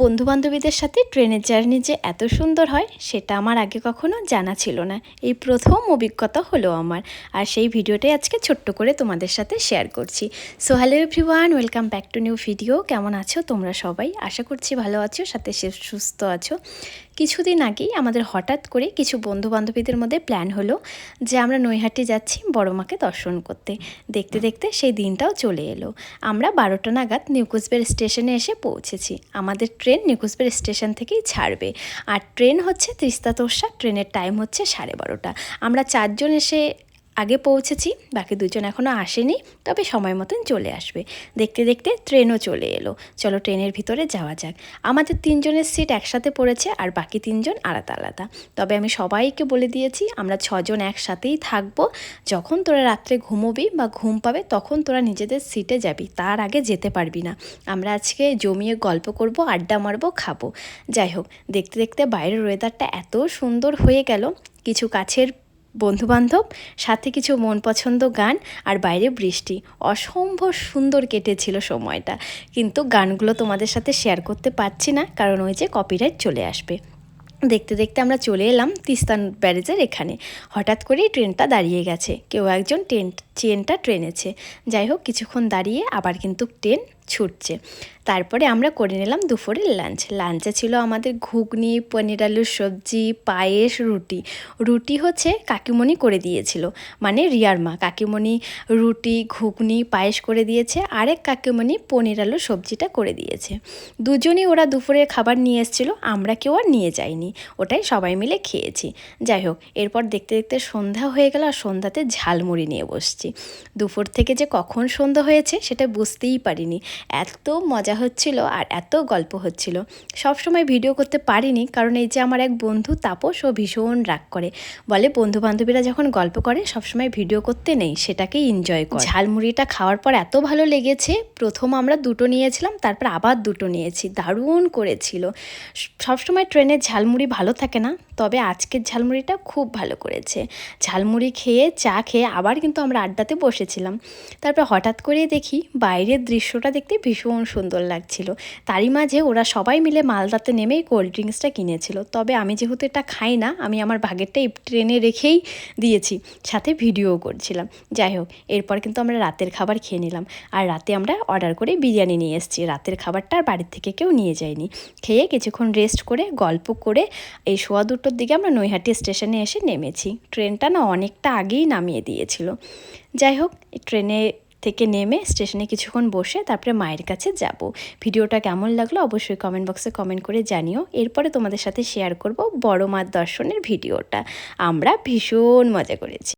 বন্ধুবান্ধবীদের সাথে ট্রেনের জার্নি যে এত সুন্দর হয়, সেটা আমার আগে কখনো জানা ছিল না। এই প্রথম অভিজ্ঞতা হলো আমার। আর সেই ভিডিওটাই আজকে ছোট্ট করে তোমাদের সাথে শেয়ার করছি। So hello everyone welcome back to new video কেমন আছো তোমরা সবাই? আশা করছি ভালো আছো, সাথে সুস্থ আছো। কিছুদিন আগেই আমাদের হঠাৎ করে কিছু বন্ধু বান্ধবীদের মধ্যে প্ল্যান হলো যে আমরা নৈহাটি যাচ্ছি বড় মাকে দর্শন করতে। দেখতে দেখতে সেই দিনটাও চলে এলো। আমরা বারোটা নাগাদ নিউকুসবের স্টেশনে এসে পৌঁছেছি। আমাদের ট্রেন নিউকুসবের স্টেশন থেকেই ছাড়বে। আর ট্রেন হচ্ছে তিস্তা তোষা ট্রেনের টাইম হচ্ছে সাড়ে বারোটা। আমরা চারজন এসে আগে পৌঁছেছি, বাকি দুজন এখনও আসেনি, তবে সময় মতন চলে আসবে। দেখতে দেখতে ট্রেনও চলে এলো। চলো ট্রেনের ভিতরে যাওয়া যাক। আমাদের তিনজনের সিট একসাথে পড়েছে আর বাকি তিনজন আলাদা আলাদা। তবে আমি সবাইকে বলে দিয়েছি, আমরা ছজন একসাথেই থাকব। যখন তোরা রাত্রে ঘুমোবি বা ঘুম পাবে, তখন তোরা নিজেদের সিটে যাবি। তার আগে যেতে পারবি না। আমরা আজকে জমিয়ে গল্প করব, আড্ডা মারবো, খাব। যাই হোক, দেখতে দেখতে বাইরের ওয়েদারটা এত সুন্দর হয়ে গেল। কিছু কাছের বন্ধুবান্ধব, সাথে কিছু মন পছন্দ গান আর বাইরে বৃষ্টি। অসম্ভব সুন্দর কেটেছিল সময়টা। কিন্তু গানগুলো তোমাদের সাথে শেয়ার করতে পারছি না, কারণ ওই যে কপিরাইট চলে আসবে। দেখতে দেখতে আমরা চলে এলাম তিস্তান ব্যারেজের এখানে। হঠাৎ করেই ট্রেনটা দাঁড়িয়ে গেছে। কেউ একজন ট্রেন চেনটা ট্রেনেছে। যাই হোক, কিছুক্ষণ দাঁড়িয়ে আবার কিন্তু ট্রেন ছুটছে। তারপরে আমরা করে নিলাম দুপুরের লাঞ্চ লাঞ্চে ছিল আমাদের ঘুগনি, পনির আলুর সবজি, পায়েস, রুটি। রুটি হচ্ছে কাকিমণি করে দিয়েছিল মানে রিয়ার মা। কাকিমণি রুটি, ঘুগনি, পায়েস করে দিয়েছে, আরেক কাকিমণি পনির আলুর সবজিটা করে দিয়েছে। দুজনই ওরা দুপুরের খাবার নিয়ে এসেছিল, আমরা কেউ আর নিয়ে যাইনি, ওটাই সবাই মিলে খেয়েছি। যাই হোক, এরপর দেখতে দেখতে সন্ধ্যা হয়ে গেল আর সন্ধ্যাতে ঝালমুড়ি নিয়ে বসছি। দুপুর থেকে যে কখন সন্ধ্যা হয়েছে সেটা বুঝতেই পারিনি। এত মজা হচ্ছিল আর এত গল্প হচ্ছিল। সব সময় ভিডিও করতে পারিনি কারণ এই যে আমার এক বন্ধু তাপস ও ভীষণ রাগ করে। বলে বন্ধু বান্ধবীরা যখন গল্প করে সবসময় ভিডিও করতে নেই, সেটাকেই এনজয় করে। ঝালমুড়িটা খাওয়ার পর এত ভালো লেগেছে, প্রথম আমরা দুটো নিয়েছিলাম, তারপর আবার দুটো নিয়েছি। দারুণ করেছিল। সবসময় ট্রেনের ঝালমুড়ি ভালো থাকে না? তবে আজকের ঝালমুড়িটা খুব ভালো করেছে। ঝালমুড়ি খেয়ে, চা খেয়ে আবার কিন্তু আমরা আড্ডাতে বসেছিলাম। তারপর হঠাৎ করে দেখি বাইরের দৃশ্যটা দেখতে ভীষণ সুন্দর লাগছিল। তারই মাঝে ওরা সবাই মিলে মালদাতে নেমেই কোল্ড ড্রিঙ্কসটা কিনেছিল। তবে আমি যেহেতু এটা খাই না, আমি আমার ভাগেরটা ট্রেনে রেখেই দিয়েছি, সাথে ভিডিও করছিলাম। যাই হোক, এরপর কিন্তু আমরা রাতের খাবার খেয়ে নিলাম। আর রাতে আমরা অর্ডার করে বিরিয়ানি নিয়ে এসেছি। রাতের খাবারটা আর বাড়ির থেকে কেউ নিয়ে যায়নি। খেয়ে কিছুক্ষণ রেস্ট করে, গল্প করে এই সোয়া দুটোর দিকে আমরা নৈহাটি স্টেশনে এসে নেমেছি। ট্রেনটা না অনেকটা আগেই নামিয়ে দিয়েছিল। যাই হোক ট্রেনে থেকে নেমে স্টেশনে কিছুক্ষণ বসে তারপরে মায়ের কাছে যাব। ভিডিওটা কেমন লাগল অবশ্যই কমেন্ট বক্সে কমেন্ট করে জানিও। এরপরে তোমাদের সাথে শেয়ার করব বড় মার দর্শনের ভিডিওটা। আমরা ভীষণ মজা করেছি।